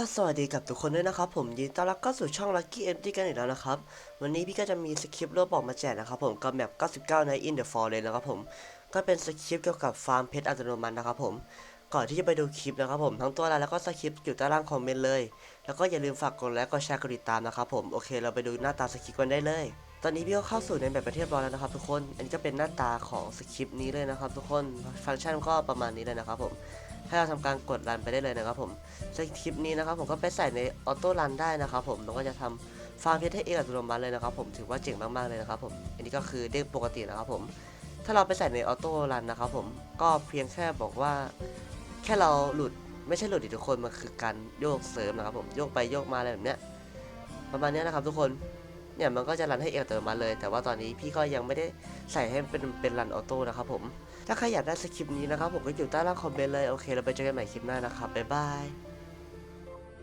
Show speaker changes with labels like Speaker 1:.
Speaker 1: ก็สวัสดีกับทุกคนด้วยนะครับผมยินดีต้อนรับเข้าสู่ช่อง Lucky Empty กันอีกแล้วนะครับ วันนี้พี่ก็จะมีสคริปต์โลบอกมาแจกนะครับผมกับแมป99ใน In the Forest นะครับผม ก็เป็นสคริปต์เกี่ยวกับฟาร์มเพชรอัตโนมัตินะครับผมก่อนที่จะไปดูคลิปนะครับผมทั้งตัวรายแล้วก็สคริปต์อยู่ใต้ล่างคอมเมนต์เลย แล้วก็อย่าลืมฝากกดไลค์กดแชร์กดติดตามนะครับผมโอเคเราไปดูหน้าตาสคริปต์กันได้เลย ตอนนี้พี่ก็เข้าสู่ในแบบประเทศรอยแล้วนะครับทุกคนอันนี้ก็เป็นหน้าตาของสคริปต์นี้เลยนะครับทุกคนฟังก์ชันก็ประมาณนี้เลยนะครับผม ให้เราทำการกดรันไปได้เลยนะครับผมสคริปต์นี้นะครับผมก็ไปใส่ในออโต้รันได้นะครับผมแล้วก็จะทำฟาร์มเพชรให้เองอัตโนมัติเลยนะครับผมถือว่าเจ๋งมากๆเลยนะครับผมอันนี้ก็คือเด้งปกตินะครับผมถ้าเราไปใส่ในออโต้รันนะครับผมก็เพียงแค่บอกว่า แค่เราหลุดไม่ใช่หลุดดิทุกคนมันคือการโยกเสริมนะครับผมโยกไปโยกมาอะไรแบบเนี้ยประมาณเนี้ยนะครับทุกคน เนี่ยมันก็จะรันให้เองอัตโนมัติเลย แต่ว่าตอนนี้พี่ก็ยังไม่ได้ใส่ให้เป็นเป็นรันออโต้นะครับผมถ้าใครอยากได้สคริปต์นี้นะครับผมก็อยู่ใต้ล่างคอมเมนต์เลยโอเคเราไปเจอกันใหม่คลิปหน้านะครับบ๊ายบาย